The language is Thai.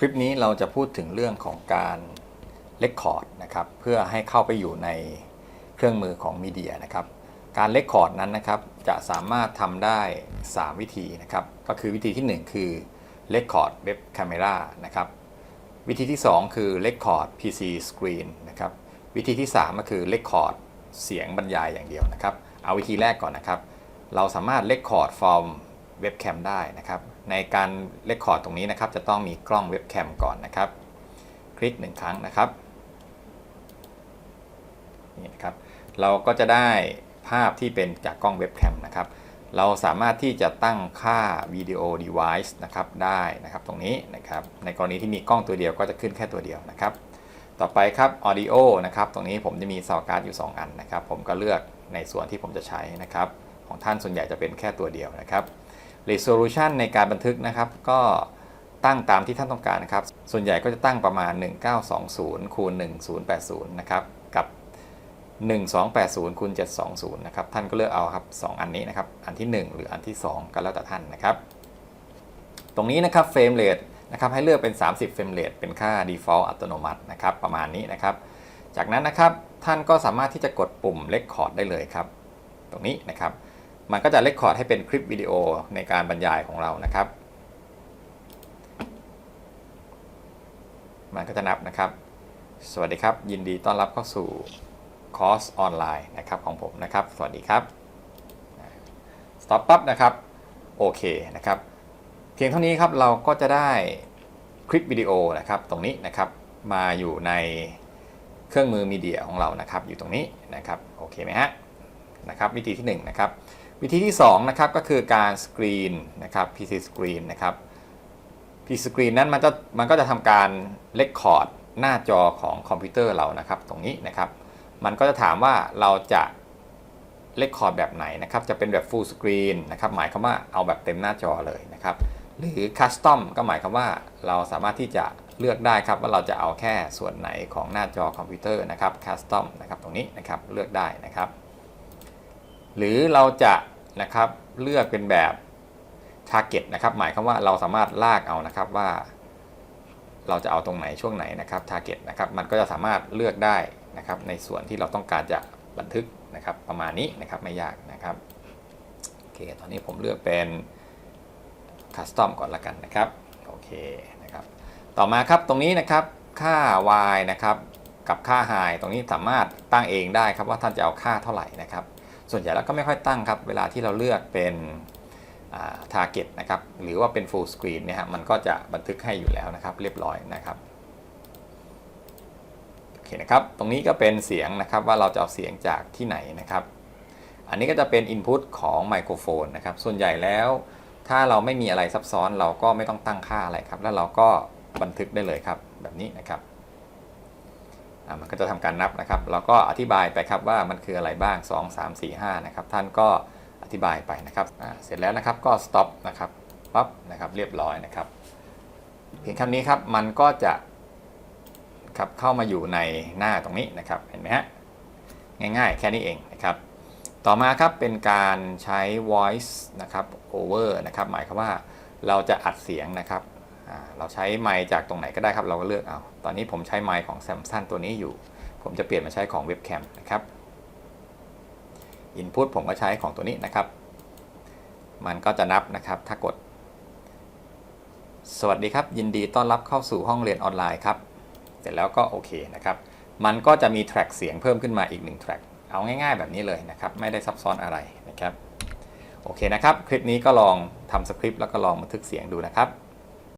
คลิปนี้เราจะพูดถึงเรื่องของการเลคคอร์ดนะครับเพื่อให้เข้าไปอยู่ในเครื่องมือของมีเดียนะครับการเลคคอร์ดนั้นนะครับจะสามารถทำได้ 3 วิธีนะครับก็คือวิธีที่ 1 คือเลคคอร์ดเว็บ a m e r a นะครับวิธีที่ 2 คือเลคคอร์ด PC Screen นะครับวิธีที่ 3 ก็คือเลคคอร์ดเสียงบรรยายอย่างเดียวนะครับเอาวิธีแรกก่อนนะครับ เราสามารถเลคคอร์ดฟอร์มเว็บแคมได้นะครับ ในการเลคคอร์ดตรงนี้นะครับ จะต้องมีกล้องเว็บแคมก่อนนะครับ คลิก1ครั้งนะครับนี่นะครับ เราก็จะได้ภาพที่เป็นจากกล้องเว็บแคมนะครับ เราสามารถที่จะตั้งค่าวิดีโอ device นะครับได้นะครับตรงนี้นะครับ ในกรณีที่มีกล้องตัวเดียวก็จะขึ้นแค่ตัวเดียวนะครับ ต่อไปครับ audio นะครับ ตรงนี้ผมจะมีซาวการ์ดอยู่ 2 อันนะครับ ผมก็เลือกในส่วนที่ผมจะใช้นะครับ ของท่านส่วนใหญ่จะเป็นแค่ตัวเดียวนะครับ resolution ในการบันทึกนะครับ ก็ตั้งตามที่ท่านต้องการนะครับ ส่วนใหญ่ก็จะตั้งประมาณ 1920คูณ1080 นะครับ กับ 1280คูณ720 นะครับ ท่านก็เลือกเอาครับ 2 อันนี้นะครับ อันที่ 1 หรืออันที่ 2 ก็แล้วแต่ท่านนะครับ ตรงนี้นะครับเฟรมเรทนะครับให้เลือกเป็น 30เฟรมเรทเป็นค่า default อัตโนมัตินะครับ ประมาณนี้นะครับ จากนั้นนะครับท่านก็สามารถที่จะกดปุ่ม Record ได้เลยครับ ตรงนี้นะครับ มันก็จะ Record ให้เป็นคลิปวิดีโอในการบรรยายของเรานะครับ มันก็จะนับนะครับ สวัสดีครับ ยินดีต้อนรับเข้าสู่คอร์สออนไลน์นะครับของผมนะครับ สวัสดีครับ stop ปั๊บนะครับ โอเคนะครับ เพียงเท่านี้ครับเราก็จะได้คลิปวิดีโอนะครับตรงนี้นะครับมาอยู่ในเครื่องมือมีเดียของเรานะครับ อยู่ตรงนี้นะครับ โอเคไหมฮะนะครับ วิธีที่1นะครับ วิธีที่2นะครับก็คือการสกรีนนะครับ PC Screen นะครับ PC Screen นั้นมันจะมันก็จะทำการเลคคอร์ดหน้าจอของคอมพิวเตอร์เรานะครับ ตรงนี้นะครับ มันก็จะถามว่าเราจะเลคคอร์ดแบบไหนนะครับ จะเป็นแบบ Full Screen นะครับ หมายความว่าเอาแบบเต็มหน้าจอเลยนะครับ หรือ Custom ก็หมายความว่าเราสามารถที่จะเลือกได้ครับว่าเราจะเอาแค่ส่วนไหนของหน้าจอคอมพิวเตอร์นะครับ Custom นะครับตรงนี้นะครับเลือกได้นะครับ หรือเราจะนะครับเลือกเป็นแบบ Target นะครับ หมายความว่าเราสามารถลากเอานะครับว่า เราจะเอาตรงไหนช่วงไหนนะครับ Target นะครับมันก็จะสามารถเลือกได้นะครับ ในส่วนที่เราต้องการจะบันทึกนะครับ ประมาณนี้นะครับไม่ยากนะครับโอเคตอนนี้ผมเลือกเป็น Custom ก่อนละกันนะครับโอเคนะครับ ต่อมาครับตรงนี้นะครับค่า y นะครับกับค่า high ตรงนี้สามารถตั้งเองได้ครับว่าท่านจะเอาค่าเท่าไหร่นะครับ ส่วนใหญ่แล้วก็ไม่ค่อยตั้งครับ เวลาที่เราเลือกเป็น target นะครับ หรือว่าเป็น full screen เนี่ยฮะมันก็จะบันทึกให้อยู่แล้วนะครับ เรียบร้อยนะครับโอเคนะครับ ตรงนี้ก็เป็นเสียงนะครับว่าเราจะเอาเสียงจากที่ไหนนะครับ อันนี้ก็จะเป็น input ของไมโครโฟนนะครับ ส่วนใหญ่แล้วถ้าเราไม่มีอะไรซับซ้อนเราก็ไม่ต้องตั้งค่าอะไรครับ แล้วเราก็บันทึกได้เลยครับ แบบนี้นะครับ มันก็จะทำการนับนะครับเราก็อธิบายไปครับว่ามันคืออะไรบ้าง 2 3 4 5นะครับท่านก็อธิบายไปนะครับเสร็จแล้วนะครับก็ stop นะครับปั๊บนะครับเรียบร้อยนะครับเพียงคำนี้ครับมันก็จะครับเข้ามาอยู่ในหน้าตรงนี้นะครับเห็นไหมฮะง่ายๆ แค่นี้เองนะครับ ต่อมาครับเป็นการใช้ voice นะครับ over นะครับหมายความว่าเราจะอัดเสียงนะครับ เราใช้ไมค์จากตรงไหนก็ได้ครับ เราก็เลือกเอา ตอนนี้ผมใช้ไมค์ของ Samsung ตัวนี้อยู่ ผมจะเปลี่ยนมาใช้ของ Webcam นะครับ Input ผมก็ใช้ของตัวนี้นะครับ มันก็จะนับนะครับ ถ้ากด สวัสดีครับ ยินดีต้อนรับเข้าสู่ห้องเรียนออนไลน์ครับ เสร็จแล้วก็โอเคนะครับ มันก็จะมีแทร็กเสียงเพิ่มขึ้นมาอีก1แทร็กเอาง่ายๆแบบนี้เลยนะครับ ไม่ได้ซับซ้อนอะไรนะครับ โอเคนะครับ คลิปนี้ก็ลองทำสคริปต์แล้วก็ลองบันทึกเสียงดูนะครับ